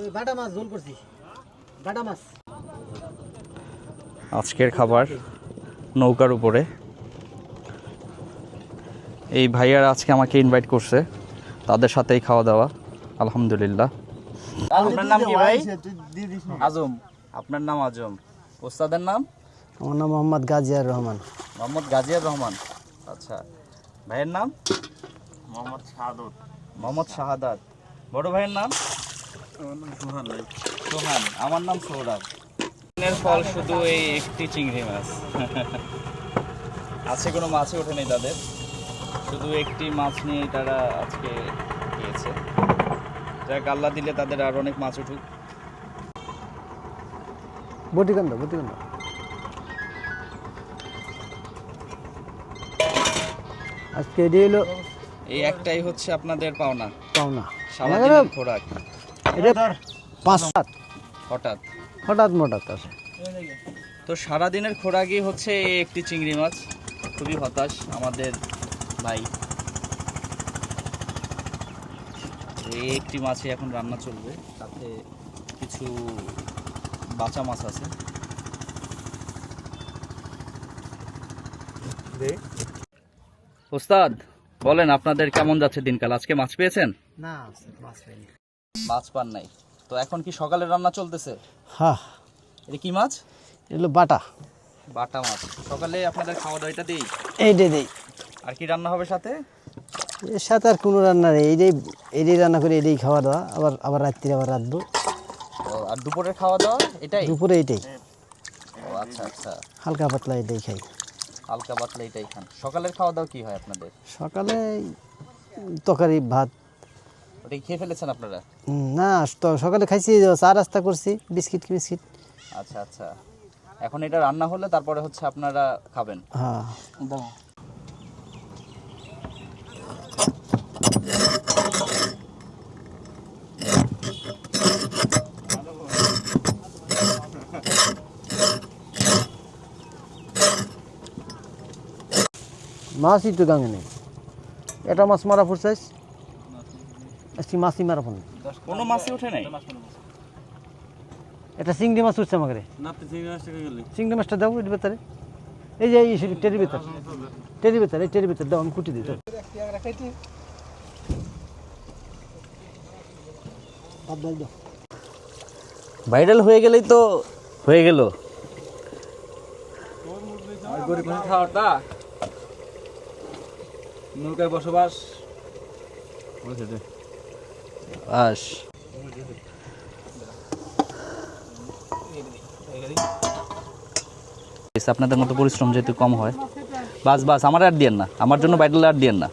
ওই বাটা মাছ ঝোল করছি। বাটা মাছ। আজকের খাবার নৌকার উপরে। এই ভাইয়ারা আজকে আমাকে ইনভাইট করছে তাদের সাথেই খাওয়া দাওয়া আলহামদুলিল্লাহ। আপনার নাম কি ভাই? আজম। আপনার নাম আজম। ওস্তাদের নাম? আমার নাম মোহাম্মদ গাজিয়ার রহমান। মোহাম্মদ গাজিয়ার রহমান। আচ্ছা। ভাইয়ের নাম? মোহাম্মদ শাহাদাত। বড় ভাইয়ের নাম? সোহান আমার নাম সৌরভ। এর ফল শুধু এই একটি চিংড়ি মাছ। আছে কোনো মাছই ওঠেনি তাদের। শুধু একটি মাছ নিয়ে তারা আজকে গিয়েছে। যাক আল্লাহ দিলে তাদের আর অনেক মাছ উঠুক। বটিকান্দ বটিকান্দ আজকে এটি হলো এই একটাই হচ্ছে আপনাদের পাওনা। পাওনা। সারাদিনের খোরাক। এটা পাঁচ সাত। হঠাৎ। হঠাৎ মঠাৎ আছে। তো সারাদিনের খোরাকই হচ্ছে এই একটি চিংড়ি মাছ। খুবই হতাশ আমাদের ভাই। এই একটি মাছই এখন রান্না চলবে। সাথে কিছু বাঁচা মাছ আছে। ওস্তাদ বলেন আপনাদের কেমন যাচ্ছে দিনকাল? আজকে মাছ পেয়েছেন? না মাছ পাইনি মাছ পান নাই। তো এখন কি সকালে রান্না চলতেছে? হ্যাঁ। এটা কি মাছ? এগুলো বাটা। বাটা মাছ। সকালে আপনাদের খাওয়া দাওয়াটা দিই এইটাই দেই। আর কি রান্না হবে সাথে? এর সাথে আর কোনো রান্না নেই। এইটাই এইটাই রান্না করে এইটাই খাওয়া দাওয়া আবার আবার রাত্রিরে আবার রাঁধবো আর দুপুরের খাওয়া দাওয়া এটাই? দুপুরে এইটাই ও আচ্ছা আচ্ছা। হালকা পাতলা এটাই খাই। হালকা পাতলা এটাই খান। সকালের খাওয়া দাওয়া কি হয় আপনাদের? সকালে তরকারি ভাত ওটাই খেয়ে ফেলেছেন আপনারা? না তো সকালে খাইছি চা রাস্তা করছি বিস্কিট বিস্কিট। আচ্ছা আচ্ছা। এখন এটা রান্না হলে তারপরে হচ্ছে আপনারা খাবেন। হ্যাঁ। মাছই তো গাঙে নেই এটা মাছ মারা ফুরছাইস? আজকে মাছই মারা ফুল কোনো মাছই ওঠে নাই? এটা চিংড়ি মাছ উঠছে আমাকে চিংড়ি মাছটা দাও এই যে এই ভেতর। এই টেরির ভেতর। দাও আমি কুটি দিই দাও। ভাইরাল হয়ে গেলেই তো হয়ে গেল। গরিব খাওয়াটা নৌকায় বসবাস। আস। আপনাদের মতো পরিশ্রম যেহেতু কম হয়, বাস বাস, আমার আর দিয়েন না। আমার জন্য বাইডাল আর দিয়েন না।